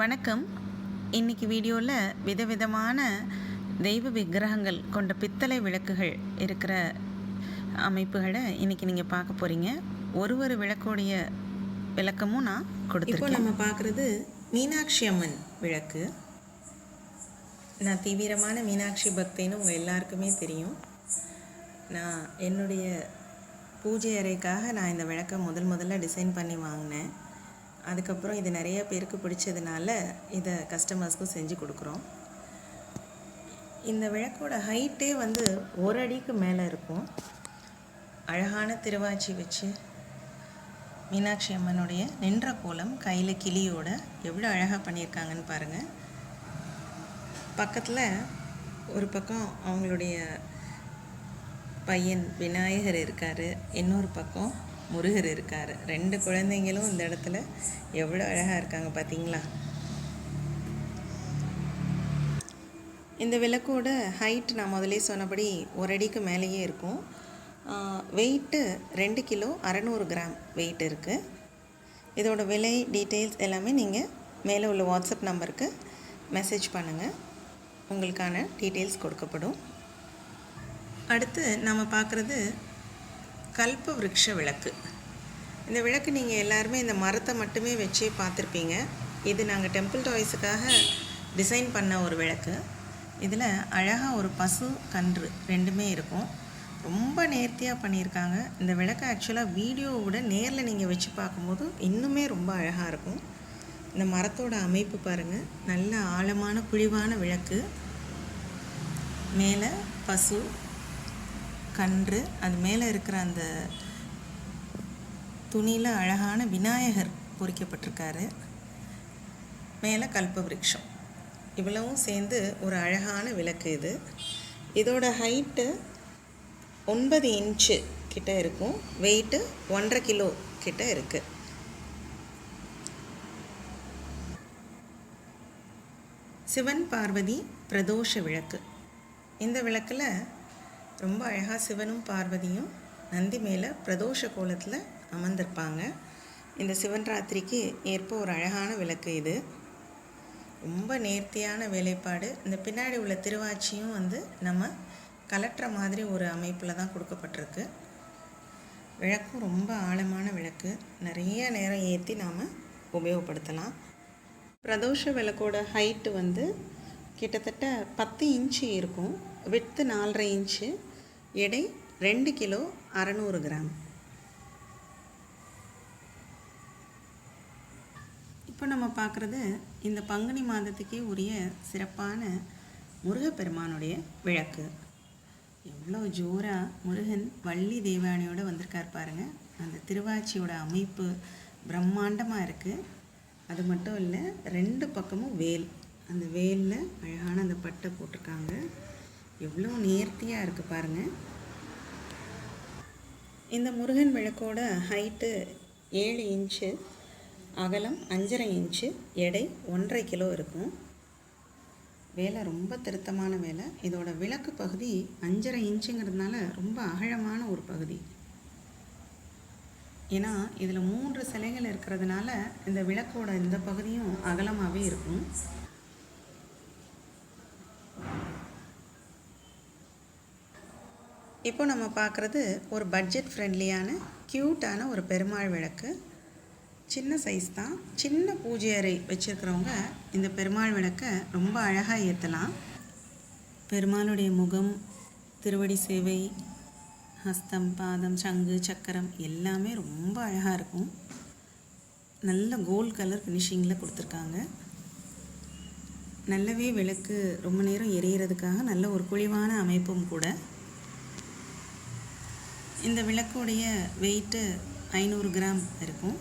வணக்கம். இன்னைக்கு வீடியோவில் விதவிதமான தெய்வ விக்கிரகங்கள் கொண்ட பித்தளை விளக்குகள் இருக்கிற அமைப்புகளை இன்றைக்கி நீங்கள் பார்க்க போகிறீங்க ஒரு ஒரு விளக்குடைய விளக்கமும் நான் இப்போ கொடுத்துருக்கேன் நம்ம பார்க்குறது மீனாட்சி அம்மன் விளக்கு. நான் தீவிரமான மீனாட்சி பக்தின்னு உங்கள் எல்லாருக்குமே தெரியும். நான் என்னுடைய பூஜை அறைக்காக நான் இந்த விளக்கை முதல் முதல்ல டிசைன் பண்ணி வாங்கினேன். அதுக்கப்புறம் இது நிறைய பேருக்கு பிடிச்சதுனால இதை கஸ்டமர்ஸ்க்கும் செஞ்சு கொடுக்குறோம். இந்த விளக்கோட ஹைட்டே வந்து ஒரு அடிக்கு மேலே இருக்கும். அழகான திருவாச்சி வச்சு மீனாட்சி அம்மனுடைய நின்ற கோலம் கையில் கிளியோட எவ்வளோ அழகாக பண்ணியிருக்காங்கன்னு பாருங்கள் பக்கத்தில் ஒரு பக்கம் அவங்களுடைய பையன் விநாயகர் இருக்கார் இன்னொரு பக்கம் முருகர் இருக்கார். ரெண்டு குழந்தைங்களும் இந்த இடத்துல எவ்வளோ அழகாக இருக்காங்க பார்த்தீங்களா இந்த விளக்கோட ஹைட் நான் முதலே சொன்னபடி ஒரு அடிக்கு மேலேயே இருக்கும். வெயிட்டு ரெண்டு கிலோ அறநூறு கிராம் வெயிட் இருக்குது இதோட விலை டீட்டெயில்ஸ் எல்லாமே நீங்கள் மேலே உள்ள வாட்ஸ்அப் நம்பருக்கு மெசேஜ் பண்ணுங்கள் உங்களுக்கான டீட்டெயில்ஸ் கொடுக்கப்படும். அடுத்து நம்ம பார்க்குறது கல்ப விரக்ஷ விளக்கு. இந்த விளக்கு நீங்கள் எல்லாருமே இந்த மரத்தை மட்டுமே வச்சே பார்த்துருப்பீங்க. இது நாங்கள் டெம்பிள் டாய்ஸுக்காக டிசைன் பண்ண ஒரு விளக்கு. இதில் அழகாக ஒரு பசு கன்று ரெண்டுமே இருக்கும். ரொம்ப நேர்த்தியாக பண்ணியிருக்காங்க. இந்த விளக்கு ஆக்சுவலாக வீடியோவோட விட நேரில் நீங்கள் வச்சு பார்க்கும்போது இன்னுமே ரொம்ப அழகாக இருக்கும். இந்த மரத்தோட அமைப்பு பாருங்கள் நல்ல ஆழமான குழிவான விளக்கு. மேலே பசு கன்று அது மேலே இருக்கிற அந்த துணியில் அழகான விநாயகர் பொறிக்கப்பட்டிருக்காரு. மேலே கல்பவருஷம் இவ்வளவும் சேர்ந்து ஒரு அழகான விளக்கு இது. இதோட ஹைட்டு ஒன்பது இன்ச்சு கிட்ட இருக்கும். வெயிட்டு ஒன்றரை கிலோ கிட்ட இருக்குது சிவன் பார்வதி பிரதோஷ விளக்கு. இந்த விளக்கில் ரொம்ப அழகாக சிவனும் பார்வதியும் நந்தி மேலே பிரதோஷ கோலத்தில் அமர்ந்திருப்பாங்க. இந்த சிவன் ராத்திரிக்கு ஏற்ப ஒரு அழகான விளக்கு இது. ரொம்ப நேர்த்தியான வேலைப்பாடு. இந்த பின்னாடி உள்ள திருவாச்சியும் வந்து நம்ம கலட்டுற மாதிரி ஒரு அமைப்பில் தான் கொடுக்கப்பட்டிருக்கு. விளக்கும் ரொம்ப ஆழமான விளக்கு. நிறைய நேரம் ஏற்றி நாம் உபயோகப்படுத்தலாம். பிரதோஷ விளக்கோட ஹைட்டு வந்து கிட்டத்தட்ட பத்து இன்ச்சு இருக்கும். விட்த்து நாலரை இன்ச்சு எடை ரெண்டு கிலோ அறநூறு கிராம். இப்போ நம்ம பார்க்குறது இந்த பங்குனி மாதத்துக்கே உரிய சிறப்பான முருகப்பெருமானுடைய விளக்கு. எவ்வளோ ஜோராக முருகன் வள்ளி தேவானியோடு வந்திருக்கார் பாருங்கள் அந்த திருவாச்சியோட அமைப்பு பிரம்மாண்டமாக இருக்குது அது மட்டும் இல்லை ரெண்டு பக்கமும் வேல். அந்த வேலில் அழகான அந்த பட்டை போட்டிருக்காங்க. எவ்வளோ நேர்த்தியாக இருக்குது பாருங்கள் இந்த முருகன் விளக்கோட ஹைட்டு ஏழு இன்ச்சு அகலம் அஞ்சரை இன்ச்சு எடை ஒன்றரை கிலோ இருக்கும். வேலை ரொம்ப திருத்தமான வேலை. இதோட விளக்கு பகுதி அஞ்சரை இன்ச்சுங்கிறதுனால ரொம்ப அகலமான ஒரு பகுதி. ஏன்னா இதில் மூன்று சிலைகள் இருக்கிறதுனால இந்த விளக்கோட இந்த பகுதியும் அகலமாகவே இருக்கும். இப்போ நம்ம பார்க்குறது ஒரு பட்ஜெட் ஃப்ரெண்ட்லியான க்யூட்டான ஒரு பெருமாள் விளக்கு. சின்ன சைஸ் தான். சின்ன பூஜை அறை வச்சுருக்கிறவங்க இந்த பெருமாள் விளக்கை ரொம்ப அழகாக ஏற்றலாம் பெருமாளுடைய முகம் திருவடி சேவை ஹஸ்தம் பாதம் சங்கு சக்கரம் எல்லாமே ரொம்ப அழகாக இருக்கும். நல்ல கோல்ட் கலர் ஃபினிஷிங்கில் கொடுத்துருக்காங்க. நல்லவே விளக்கு ரொம்ப நேரம் எரியறதுக்காக நல்ல ஒரு குழிவான அமைப்பும் கூட. இந்த விளக்குடைய வெயிட்டு ஐநூறு கிராம் இருக்கும்.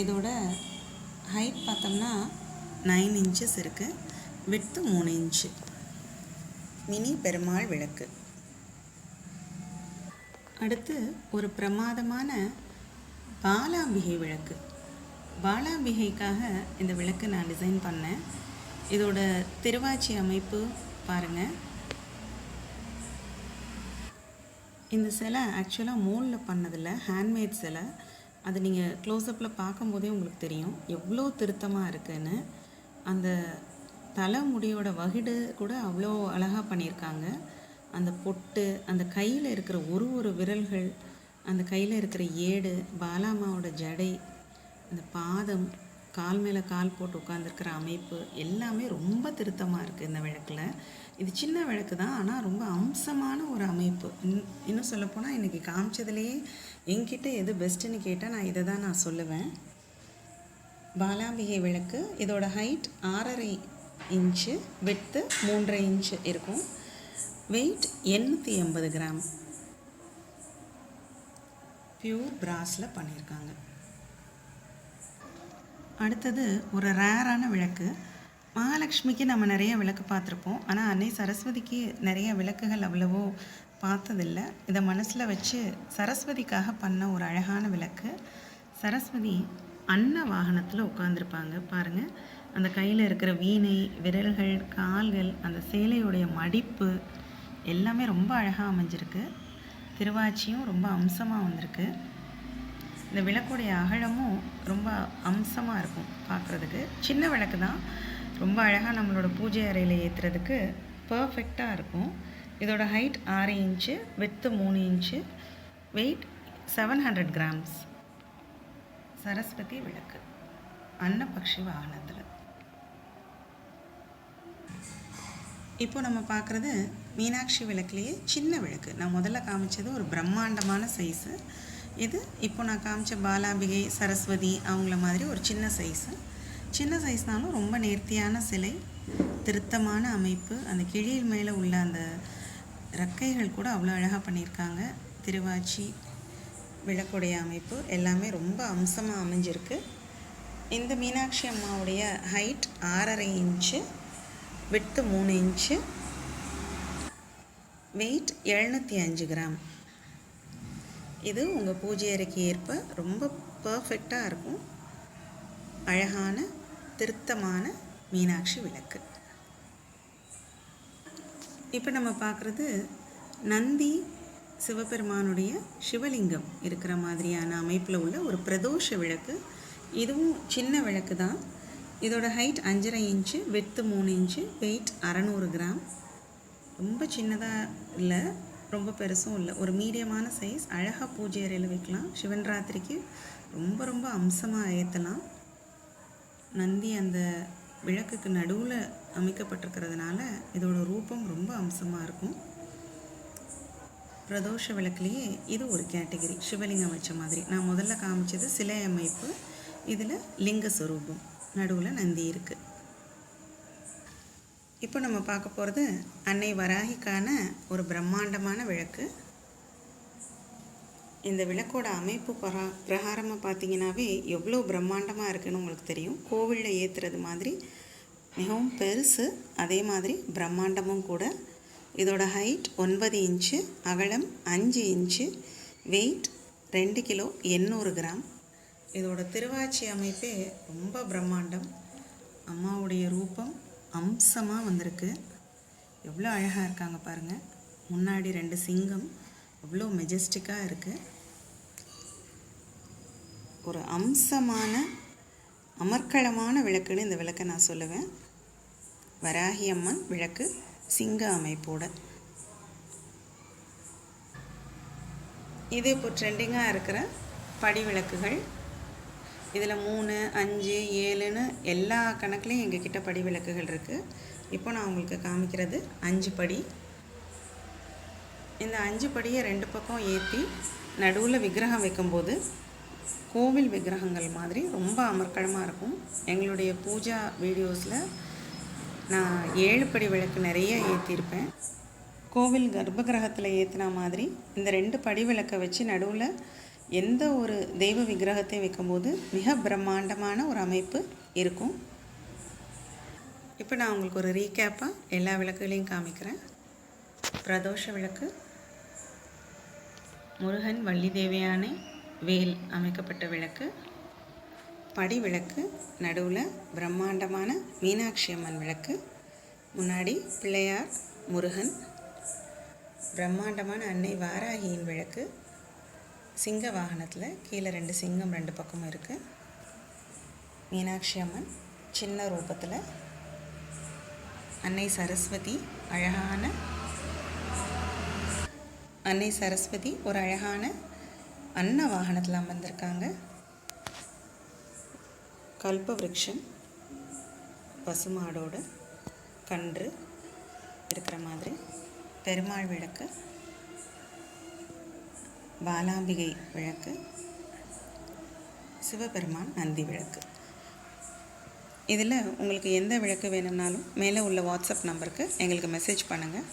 இதோட ஹைட் பார்த்தோம்னா நைன் இன்ச்சஸ் இருக்குது விட்த்து மூணு இன்ச்சு மினி பெருமாள் விளக்கு. அடுத்து ஒரு பிரமாதமான பாலாம்பிகை விளக்கு. பாலாம்பிகைக்காக இந்த விளக்கு நான் டிசைன் பண்ணேன். இதோட திருவாச்சி அமைப்பு பாருங்கள் இந்த சிலை ஆக்சுவலாக மோலில் பண்ணதில்ல ஹேண்ட்மேட் சிலை. அது நீங்கள் க்ளோஸ்அப்பில் பார்க்கும்போதே உங்களுக்கு தெரியும். எவ்வளோ திருத்தமாக இருக்குன்னு. அந்த தலைமுடியோட வகிடு கூட அவ்வளோ அழகாக பண்ணியிருக்காங்க. அந்த பொட்டு அந்த கையில் இருக்கிற ஒரு ஒரு விரல்கள் அந்த கையில் இருக்கிற ஏடு பாலாமாவோட ஜடை அந்த பாதம் கால் மேலே கால் போட்டு உட்காந்துருக்கிற அமைப்பு எல்லாமே ரொம்ப திருத்தமாக இருக்குது இந்த விளக்கில். இது சின்ன விளக்கு தான் ஆனால் ரொம்ப அம்சமான ஒரு அமைப்பு. இன் இன்னும் சொல்லப்போனால் இன்றைக்கி காமிச்சதுலேயே என்கிட்ட எது பெஸ்ட்டுன்னு கேட்டால் நான் இதை தான் நான் சொல்லுவேன். பாலாம்பிகை விளக்கு இதோட ஹைட் ஆறரை இன்ச்சு விட்த்து மூன்றரை இன்ச்சு இருக்கும். வெயிட் எண்ணூற்றி எண்பது கிராம். பியூர் பிராஸில் பண்ணியிருக்காங்க அடுத்தது ஒரு ரேரான விளக்கு. மகாலட்சுமிக்கு நம்ம நிறைய விளக்கு பார்த்துருப்போம். ஆனால் அன்னை சரஸ்வதிக்கு நிறைய விளக்குகள் அவ்வளவோ பார்த்ததில்ல. இதை மனசில் வச்சு சரஸ்வதிக்காக பண்ண ஒரு அழகான விளக்கு. சரஸ்வதி அன்ன வாகனத்தில் உட்காந்துருப்பாங்க பாருங்கள் அந்த கையில் இருக்கிற வீணை விரல்கள் கால்கள் அந்த சேலையுடைய மடிப்பு எல்லாமே ரொம்ப அழகாக அமைஞ்சிருக்கு. திருவாச்சியும் ரொம்ப அம்சமாக வந்திருக்கு. இந்த விளக்குடைய அகலமும் ரொம்ப அம்சமாக இருக்கும் பார்க்குறதுக்கு. சின்ன விளக்கு தான் ரொம்ப அழகாக நம்மளோட பூஜை அறையில் ஏற்றுறதுக்கு பர்ஃபெக்டாக இருக்கும். இதோட ஹைட் ஆறு இன்ச்சு வித்து மூணு inch weight seven hundred grams Saraswati விளக்கு. அன்னபக்ஷி வாகனத்தில் இப்போ நம்ம பார்க்குறது மீனாட்சி விளக்குலேயே சின்ன விளக்கு. நான் முதல்ல காமிச்சது ஒரு பிரம்மாண்டமான சைஸு இது இப்போ நான் காமிச்ச பாலாம்பிகை சரஸ்வதி அவங்கள மாதிரி ஒரு சின்ன சைஸு சின்ன சைஸ்னாலும் ரொம்ப நேர்த்தியான சிலை திருத்தமான அமைப்பு அந்த கிழியில் மேலே உள்ள அந்த ரெக்கைகள் கூட அவ்வளோ அழகாக பண்ணியிருக்காங்க. திருவாச்சி விளக்குடைய அமைப்பு எல்லாமே ரொம்ப அம்சமாக அமைஞ்சிருக்கு. இந்த மீனாட்சி அம்மாவுடைய ஹைட் ஆறரை இன்ச்சு விட்டு மூணு இன்ச்சு வெயிட் எழுநூற்றி அஞ்சு கிராம். இது உங்கள் பூஜை அறைக்கு ஏற்ப ரொம்ப பர்ஃபெக்டாக இருக்கும். அழகான திருத்தமான மீனாட்சி விளக்கு. இப்போ நம்ம பார்க்குறது நந்தி சிவபெருமானுடைய சிவலிங்கம் இருக்கிற மாதிரியான அமைப்பில் உள்ள ஒரு பிரதோஷ விளக்கு. இதுவும் சின்ன விளக்கு தான். இதோட ஹைட் அஞ்சரை இன்ச்சு வெத்து மூணு இன்ச்சு வெயிட் அறநூறு கிராம். ரொம்ப சின்னதாக இல்லை ரொம்ப பெருசும் இல்லை. ஒரு மீடியமான சைஸ் அழகாக பூஜை அறையில் வைக்கலாம். சிவன் ராத்திரிக்கு ரொம்ப ரொம்ப அம்சமாக ஏற்றலாம் நந்தி அந்த விளக்குக்கு நடுவில் அமைக்கப்பட்டிருக்கிறதுனால இதோட ரூபம் ரொம்ப அம்சமாக இருக்கும். பிரதோஷ விளக்குலேயே இது ஒரு கேட்டகரி சிவலிங்கம் வச்ச மாதிரி. நான் முதல்ல காமிச்சது சிலை அமைப்பு இதில் லிங்க சுரூபம். நடுவில் நந்தி இருக்குது இப்போ நம்ம பார்க்க போகிறது அன்னை வராகிக்கான ஒரு பிரம்மாண்டமான விளக்கு. இந்த விளக்கோட அமைப்பு பிரகா பிரகாரமாக பார்த்தீங்கன்னாவே எவ்வளோ பிரம்மாண்டமாக இருக்குதுன்னு உங்களுக்கு தெரியும். கோவிலில் ஏற்றுறது மாதிரி மிகவும் பெருசு அதே மாதிரி பிரம்மாண்டமும் கூட. இதோட ஹைட் ஒன்பது இன்ச்சு அகலம் அஞ்சு இன்ச்சு வெயிட் ரெண்டு கிலோ எண்ணூறு கிராம். இதோட திருவாச்சி அமைப்பே ரொம்ப பிரம்மாண்டம். அம்மாவுடைய ரூபம் அம்சமாக வந்திருக்கு. எவ்வளோ அழகாக இருக்காங்க பாருங்கள் முன்னாடி ரெண்டு சிங்கம் அவ்வளோ மெஜஸ்டிக்காக இருக்குது ஒரு அம்சமான அமர்க்களமான விளக்குன்னு இந்த விளக்கை நான் சொல்லுவேன். வராகி அம்மன் விளக்கு சிங்க அமைப்போட. இது இப்போ ட்ரெண்டிங்காக இருக்கிற படி விளக்குகள். இதில் மூணு அஞ்சு ஏழுன்னு எல்லா கணக்குலேயும் எங்கள் கிட்ட படி விளக்குகள் இருக்குது இப்போ நான் உங்களுக்கு காமிக்கிறது அஞ்சு படி. இந்த அஞ்சு படியை ரெண்டு பக்கம் ஏற்றி நடுவில் விக்கிரகம் வைக்கும்போது கோவில் விக்கிரகங்கள் மாதிரி ரொம்ப அமர்க்களமாக இருக்கும். எங்களுடைய பூஜா வீடியோஸில் நான் ஏழு படி விளக்கு நிறைய ஏற்றிருப்பேன் கோவில் கர்ப்பகிரகத்தில் ஏற்றினா மாதிரி இந்த ரெண்டு படி விளக்கை வச்சு நடுவில் எந்த ஒரு தெய்வ விக்கிரகத்தையும் வைக்கும்போது மிக பிரம்மாண்டமான ஒரு அமைப்பு இருக்கும். இப்போ நான் உங்களுக்கு ஒரு ரீகேப்பாக எல்லா விளக்குகளையும் காமிக்கிறேன். பிரதோஷ விளக்கு முருகன் வள்ளி தேவியானை வேல் அமைக்கப்பட்ட விளக்கு. படி விளக்கு நடுவில் பிரம்மாண்டமான மீனாட்சி அம்மன் விளக்கு. முன்னாடி பிள்ளையார் முருகன். பிரம்மாண்டமான அன்னை வாராகியின் விளக்கு. சிங்க வாகனத்தில் கீழே ரெண்டு சிங்கம் ரெண்டு பக்கமும் இருக்குது மீனாட்சி அம்மன் சின்ன ரூபத்தில் அன்னை சரஸ்வதி அழகான அன்னை சரஸ்வதி ஒரு அழகான அன்ன வாகனத்தில் அமர்ந்திருக்காங்க கல்ப பசுமாடோட கன்று இருக்கிற மாதிரி. பெருமாள் விளக்கு பாலாம்பிகை விளக்கு சிவபெருமான் நந்தி விளக்கு. இதில் உங்களுக்கு எந்த விளக்கு வேணும்னாலும் மேலே உள்ள வாட்ஸ்அப் நம்பருக்கு எங்களுக்கு மெசேஜ் பண்ணுங்கள்